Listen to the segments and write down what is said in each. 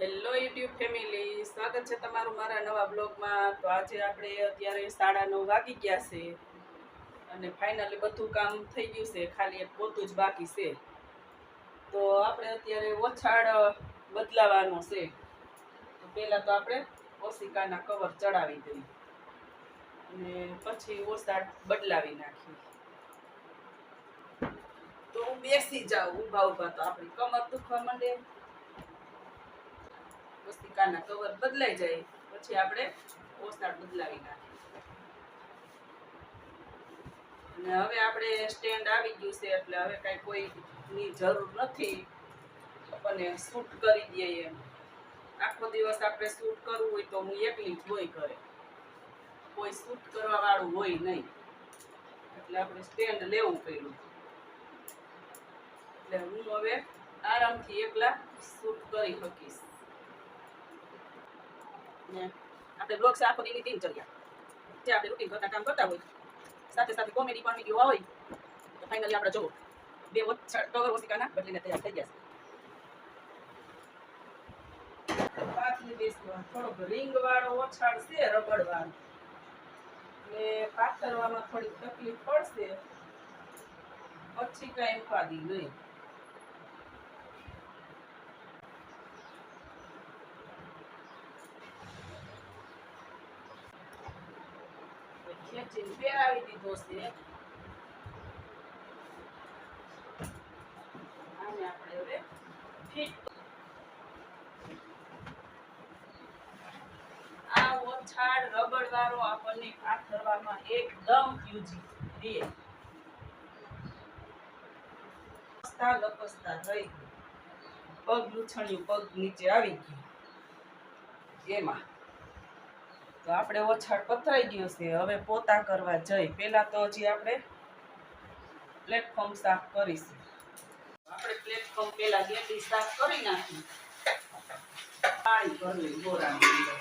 Hello YouTube family સ્વાગત છે તમારું મારા નવા બ્લોગમાં. તો આજે આપણે અત્યારે સાડા નવ વાગી ગયા છે અને ફાઇનલી બધું કામ થઈ ગયું છે. ખાલી એક પોતું જ બાકી છે. તો આપણે અત્યારે ઓછાડ બદલાવાનો છે. તો પહેલાં તો આપણે ઓશિકાના કવર ચડાવી દઈએ. અને પછી ઓછાડ બદલાવી નાખીએ. તો હું બેસી જાઉં. ઊભા ઊભા તો આપણી કમર દુખવા માંડે. પુસ્તિકાના કવર બદલાઈ જાય, પછી આપણે ઓસાડ બદલાવી નાખીએ. અને હવે આપણે સ્ટેન્ડ આવી ગયું છે, એટલે હવે કાંઈ કોઈની જરૂર નથી. આપણને શૂટ કરી દઈએ એમ. આખો દિવસ આપણે શૂટ કરવું હોય તો હું એકલી જ હોય કરે કોઈ શૂટ કરવા વાળું હોય નહીં. એટલે આપણે સ્ટેન્ડ લેવું પડ્યું. એટલે હું હવે આરામથી એકલા શૂટ કરી શકીશ. ને આપણે બ્લોગ છે, આખો દીની દિનચર્યા જે આપણે રૂટીન કરતા કામ કરતા હોય. સાથે સાથે કોમેડી પણ વીડિયો હોય. તો ફાઇનલી આપણે જોવો. બે ટગર ઓસિકાના બદલીને તૈયાર થઈ ગયા છે. થોડોક રિંગ વાળો ઓછાડ છે રબડ વાળો પાથરવામાં થોડીક તકલીફ પડશે. પછી કાંઈ ઉપાધિ નહીં. ખેંચીને ફેરાવી દીધો છે? આને આપણે હવે ફિટ આ ઓછાડ રબડ વાળો આપણને પાથરવામાં એકદમ યુજી રે. લપસતા લપસતા થઈ પગ લૂછણ્યું પગ નીચે આવી ગયું. એમાં તો આપણે ઓછાડ પથરાઈ ગયો છે. હવે પોતા કરવા જઈ. પહેલા તો હજી આપણે પ્લેટફોર્મ સાફ કરીશું. આપણે પ્લેટફોર્મ પહેલા ગેટી સાફ કરી નાખી પાણી ભરવી ગોરાની અંદર.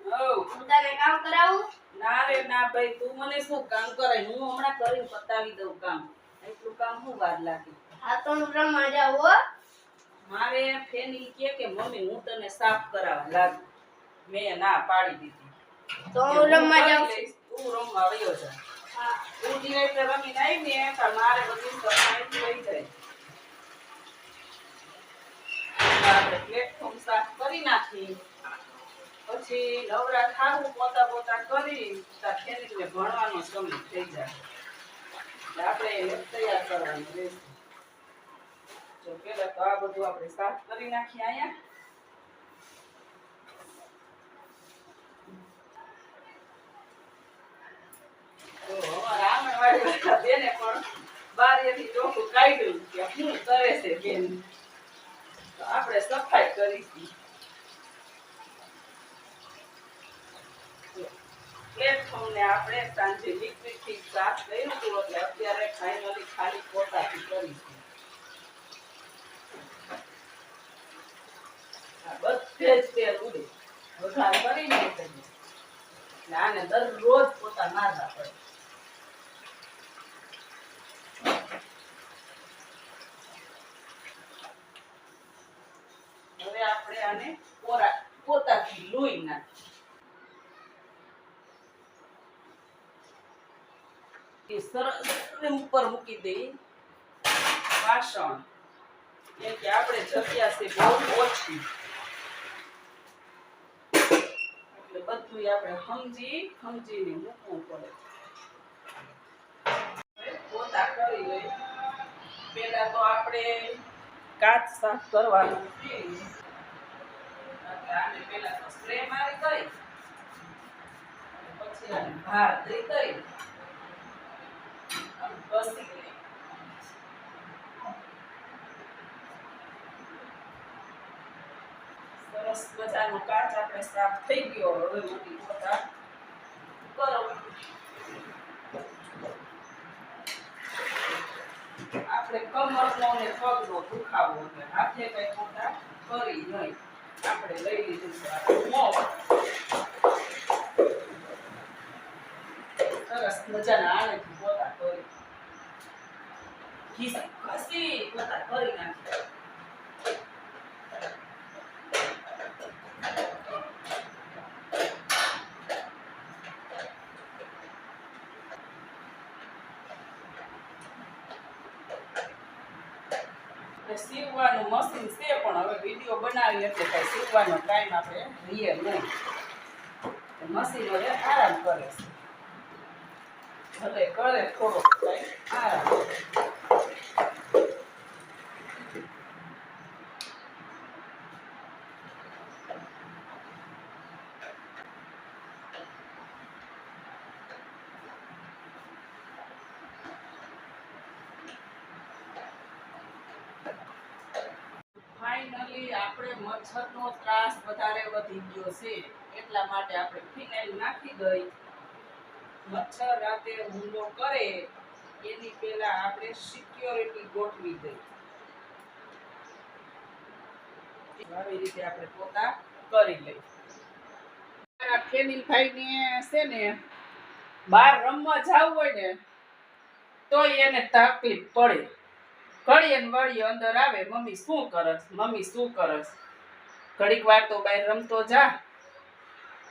હઉ, હું તને કામ કરાવું? ના રે ના ભાઈ તું મને શું કામ કરાય? હું હમણાં કરીને પતાવી દઉં કામ. એટલું કામ હું વાર લાગે. રમવા જાવ હો. મારે ફેની કે કે મમ્મી હું તને સાફ કરાવવા લાગ. મેં ના પાડી દીધી. તો હું રમવા જાઉં છું. તું રમવા વયો જા. તું ધીરે રમીને આવી ને તો મારે બધું સફાઈ થઈ જાય. આપણે પ્લેટફોર્મ સાફ કરી નાખી. પછી નવરા ખાવું પોતા પોતા કરી તાર ફેરીને ભણવાનો સમય થઈ જાય. આપણે તૈયાર કરવાનું રહેશે. બધું આપણે સાફ કરી નાખીએ અહીંયા. કે શું કરે છે તો આપણે સફાઈ પ્લેટફોર્મને આપણે સાંજે સાફ કર્યું હતું એટલે અત્યારે ફાઇનલી ખાલી પોતાથી કરીશું આ બધે જ તેલ ઉડે વઘાર કરીને કરીએ એટલે આને દરરોજ પોતા મારવા પડે હવે આપણે આને પોરા સરસ ઉપર મૂકી દઈ વાસણ આપણે જગ્યા છે બહુ ઓછી. એટલે બધું આપણે સમજી, સમજીને મૂકવું પડે. પોતા કરી લઈ પહેલા તો આપણે કાચ સાફ કરવાનું. આને પહેલા તો સ્પ્રે મારી કરી. પછી ભાર દઈ કરી. ઘસી લઈ સરસ મજાનો કાચ આપણે સાફ થઈ ગયો. હવે મોટી પોતા કરો આપણે કમરનો ને પગનો દુખાવો હાથે કઈ પોતા કરી નહીં. આપણે લઈ લીધું સરસ મજાના આનેથી પોતા કરી ઘીસી ઘસી પોતા કરી નાખ્યા આપણે સીવવાનું મશીન છે, પણ હવે વીડિયો બનાવી એટલે કાંઈ સીવવાનો ટાઈમ આપણે રહીએ નહીં. મશીન હવે આરામ કરે છે. ભલે કરે થોડોક ટાઈમ આરામ ફાઇનલી આપણે મચ્છરનો ત્રાસ વધારે વધી ગયો છે, એટલા માટે આપણે ફિનાઇલ નાખી દઈ. મચ્છર રાતે હુમલો કરે, એની પહેલા આપણે સિક્યોરિટી ગોઠવી દઈ. આવી રીતે આપણે પોતા કરી લઈ. ફેનિલભાઈ ને છે ને, બહાર રમવા જવું હોય ને, તોય એને તકલીફ પડે. ઘડીએ વળીએ અંદર આવે, મમ્મી, શું કરસ? મમ્મી, શું કરસ? ઘડીક વાર તો બહાર રમતો જા.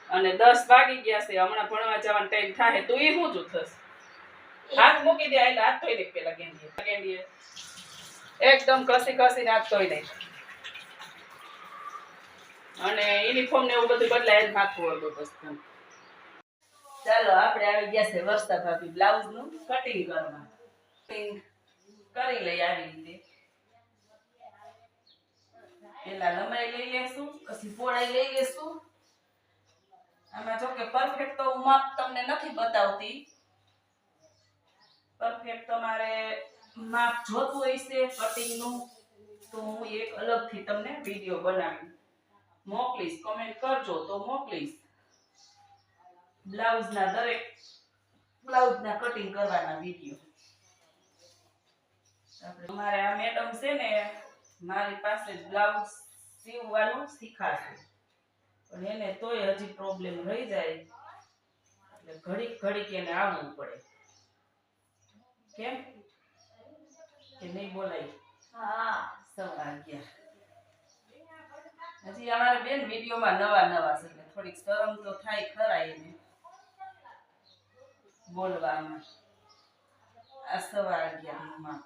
અને દસ વાગી ગયા છે, હમણાં ભણવા જવાનો ટાઈમ થાય તો એ શું જ થશે હાથ મૂકી દે એટલે હાથ ધોઈ દે પેલા ગેંડીએ. ગેંડીએ. એકદમ કસી કસીને હાથ ધોઈ દે અને યુનિફોર્મ ને એવું બધું બદલાય નાખવું હોય બસ. ચાલો, આપણે આવી ગયા છે વર્ષા ભાભી. બ્લાઉઝનું કટિંગ કરવા કટિંગ કરી લઈ આવી રીતે. પેલા લંબાઈ લઈ લેશું પછી પહોળાઈ લઈ લેશું આમાં જો કે પરફેક્ટ તો હું માપ તમને નથી બતાવતી પરફેક્ટ તમારે માપ જોતું હોય છે કટિંગનું તો હું એક અલગથી તમને વીડિયો બનાવી મોકલીશ કમેન્ટ કરજો તો મોકલીશ બ્લાઉઝના દરેક બ્લાઉઝના કટિંગ કરવાના વીડિયો અમારે આ મેડમ છે ને મારી પાસે બ્લાઉઝ સીવવાનું શીખાશે. પણ એને તોય હજી પ્રોબ્લેમ રહી જાય. એટલે ઘડીક ઘડીક એને આવવું પડે. કેમ? કે નહીં બોલાય? હા. સવા આગ્યા હજી અમારે બેન વિડીયોમાં નવા નવા છે એટલે થોડીક શરમ તો થાય ખરા એને. બોલવામાં. આ સવા અગિયારમાં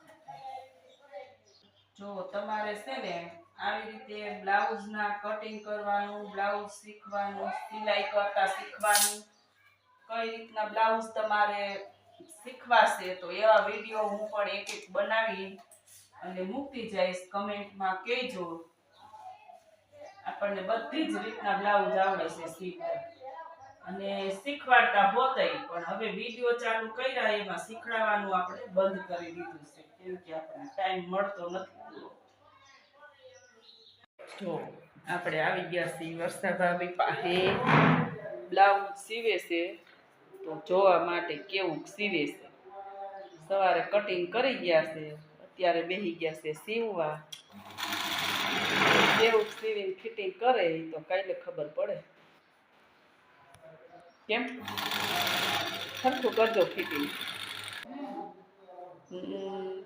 જો તમારે છે ને આવી રીતે બ્લાઉઝના કટિંગ કરવાનું બ્લાઉઝ શીખવાનું, સિલાઈ કરતા શીખવાનું, કઈ રીતના બ્લાઉઝ તમારે શીખવાશે તો એવા વીડિયો હું પણ એક એક બનાવી અને મૂકતી જઈશ. કમેન્ટમાં કહેજો. આપણને બધી જ રીતના બ્લાઉઝ આવડે છે શીખવા. અને શીખવાડતા હોતય, પણ હવે વીડિયો ચાલુ કર્યા, એમાં શીખડાવવાનું આપણે બંધ કરી દીધું છે. કેમ કે આપણને ટાઈમ મળતો નથી. જો, આપણે આવી ગયા છીએ વર્ષા ભાભી પાસે બ્લાઉઝ સીવે છે, તો જોવા માટે કેવું સીવે છે? સવારે કટિંગ કરી ગયા છે, અત્યારે બેસી ગયા છે સીવવા. કેવું સીવીને ફિટિંગ કરે તો કાલે ખબર પડે. કેમ? સરખું કરજો ફિટિંગ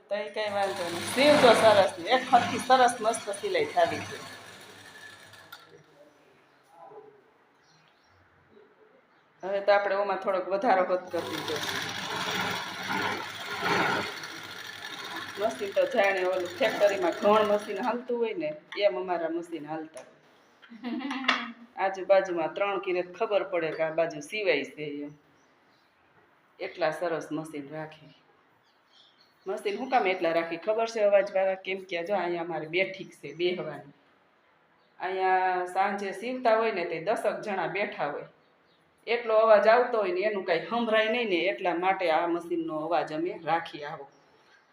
તઈ કઈ વાંધો નહીં. સીવ તો સરસ એક હરખી સરસ મસ્ત સિલાઈ થાવી છે. હવે તો આપણે ઓમાં થોડોક વધારો હોત કરી મશીન તો જાણે ઓલું ફેક્ટરીમાં ઘણ મશીન હાલતું હોય ને, એમ અમારા મશીન હાલતા. આજુબાજુમાં ત્રણ કિરે ખબર પડે કે આ બાજુ સિવાય છે એમ. એટલા સરસ મશીન રાખી. મશીન હું કામ એટલા રાખી? ખબર છે અવાજ વાળા? કેમ કે જો અહીંયા અમારે બેઠીક છે, બેહવાની. અહીંયા સાંજે સીવતા હોય ને તે દસક જણા બેઠા હોય. એટલો અવાજ આવતો હોય ને એનું કાંઈ સંભળાય નહીં ને એટલા માટે આ મશીનનો અવાજ અમે રાખી આવો.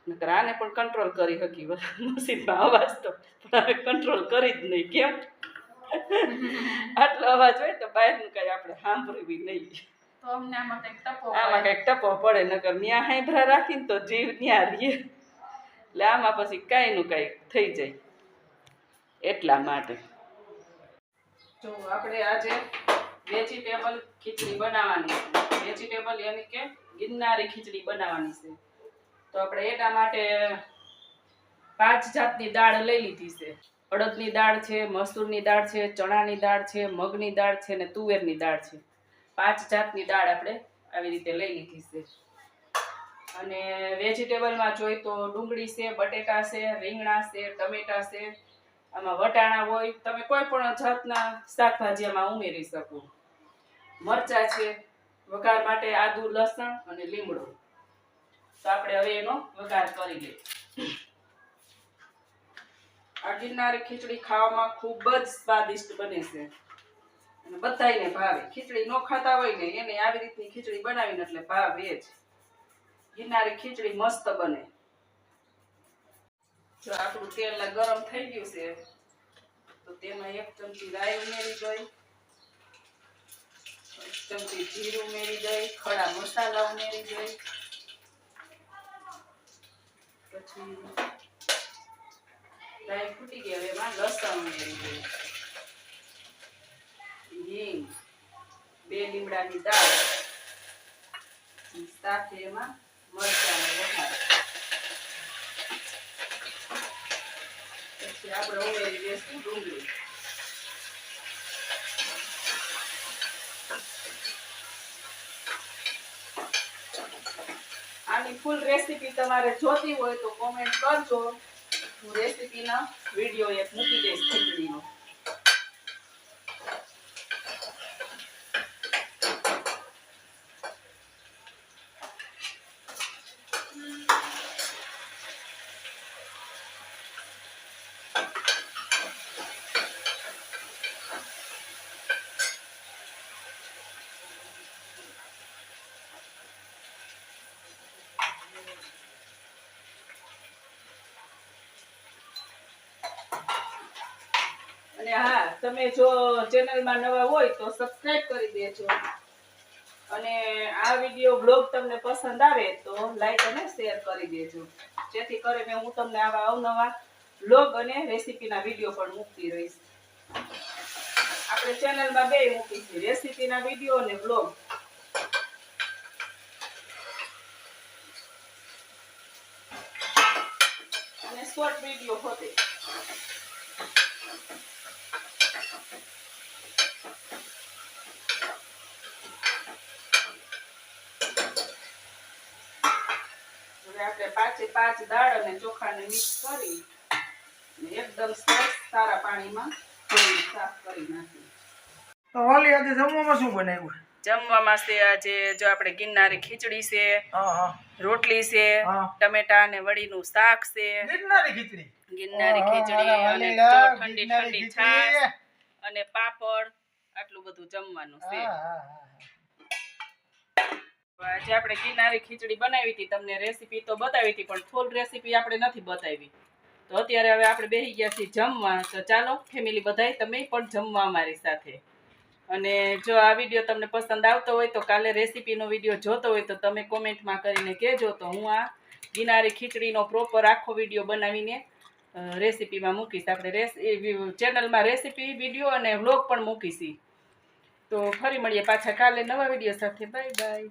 નકર આને પણ કંટ્રોલ કરી શકી મશીનનો અવાજ તો હવે કંટ્રોલ કરી જ નહીં. કેમ? આટલો અવાજ હોય તો બહારનું કાંઈ આપણે સાંભળવી નહીં. તો અમને આમાં કંઈક ટપો આમાં કંઈક ટપો પડે નકર ન્યા હાંભરા રાખીને તો જીવ ન્યા રીએ એટલે આમાં પછી કાંઈનું કાંઈ થઈ જાય. એટલા માટે. જો આપણે આજે વેજીટેબલ ખીચડી બનાવવાની છે. વેજીટેબલ યાની કે ગિરનારી ખીચડી બનાવવાની છે. તો આપણે એટલા માટે પાંચ જાતની દાળ લઈ લીધી છે. અડદની દાળ છે, મસૂરની દાળ છે, ચણાની દાળ છે, મગની દાળ છે ને તુવેરની દાળ છે. પાંચ જાતની દાળ આપણે આવી રીતે લઈ લીધી છે. અને વેજીટેબલમાં જોઈ તો ડુંગળી છે, બટેટા છે, રીંગણા છે, ટમેટા છે. આમાં વટાણા હોય, તમે કોઈ પણ જાતના શાકભાજી આમાં ઉમેરી શકો. મરચા છે, વઘાર માટે આદુ, લસણ અને લીમડો. તો આપણે હવે એનો વઘાર કરી લઈએ. આ ગિરનારી ખીચડી ખાવામાં ખૂબ જ સ્વાદિષ્ટ બને છે. અને બધાને ભાવે. ખીચડી ન ખાતા હોય ને એને આવી રીતની ખીચડી બનાવીને એટલે ભાવે જ. ગિરનારી ખીચડી મસ્ત બને. જો આપણું તેલ ગરમ થઈ ગયું છે, તો તેમાં એક ચમચી રાઈ ઉમેરી એક ચમચી જીરું ઉમેરી દઈ, ખડા મસાલા ઉમેરી દઈ. પછી રાઈ ફૂટી ગયા હવે એમાં લસણ ઉમેરી દઈ. હિંગ, બે લીમડાની દાળ. સાથે એમાં મરચાંનો વઘાર પછી આપણે ઉમેરી દઈશું ડુંગળી. આની ફૂલ રેસીપી તમારે જોતી હોય તો કોમેન્ટ કરજો. હું રેસીપીના વીડિયો એક મૂકી દઈશ ખીચડીનો અને હા, તમે જો ચેનલમાં નવા હોય તો સબસ્ક્રાઇબ કરી દેજો. અને આ વીડિયો બ્લોગ તમને પસંદ આવે તો લાઈક અને શેર કરી દેજો. જેથી કરીને હું તમને આવા અવનવા બ્લોગ અને રેસીપીના વીડિયો પણ મૂકતી રહીશ. આપણે ચેનલમાં બે મૂકીશું રેસીપીના વીડિયો અને બ્લોગ અને શોર્ટ વીડિયો હોતે હવે આપણે પાંચે પાંચ દાળ અને ચોખાને મિક્સ કરી એકદમ સરસ સારા પાણીમાં સાફ કરી નાખી. તો વાલી આજે જમવામાં શું બનાવ્યું? જમવામાં છે આજે જો આપણે ગિરનારી ખીચડી છે હા હા. રોટલી છે ટમેટા ટમેટા અને વડીનું શાક છે. ગિરનારી ખીચડી? ગિરનારી ખીચડી અને ઠંડી ઠંડી. છાશ અને પાપડ આટલું બધું જમવાનું છે. હા, હા, હા. આજે આપણે ગિરનારી ખીચડી બનાવી હતી, તમને રેસીપી તો બતાવી હતી, પણ ફૂલ રેસીપી આપણે નથી બતાવી. તો અત્યારે હવે આપણે બેસી ગયા છીએ જમવા. તો ચાલો ફેમિલી બધાય, તમે પણ જમવા અમારી સાથે. અને જો આ વીડિયો તમને પસંદ આવતો હોય, તો કાલે રેસીપીનો વીડિયો જોતો હોય, તો તમે કોમેન્ટમાં કરીને કહેજો. તો હું આ ગિનારી ખીચડીનો પ્રોપર આખો વીડિયો બનાવીને રેસીપીમાં મૂકીશ. આપણે ચેનલમાં રેસીપી વીડિયો અને વ્લોગ પણ મૂકીશી. તો ફરી મળીએ પાછા કાલે નવા વીડિયો સાથે. Bye bye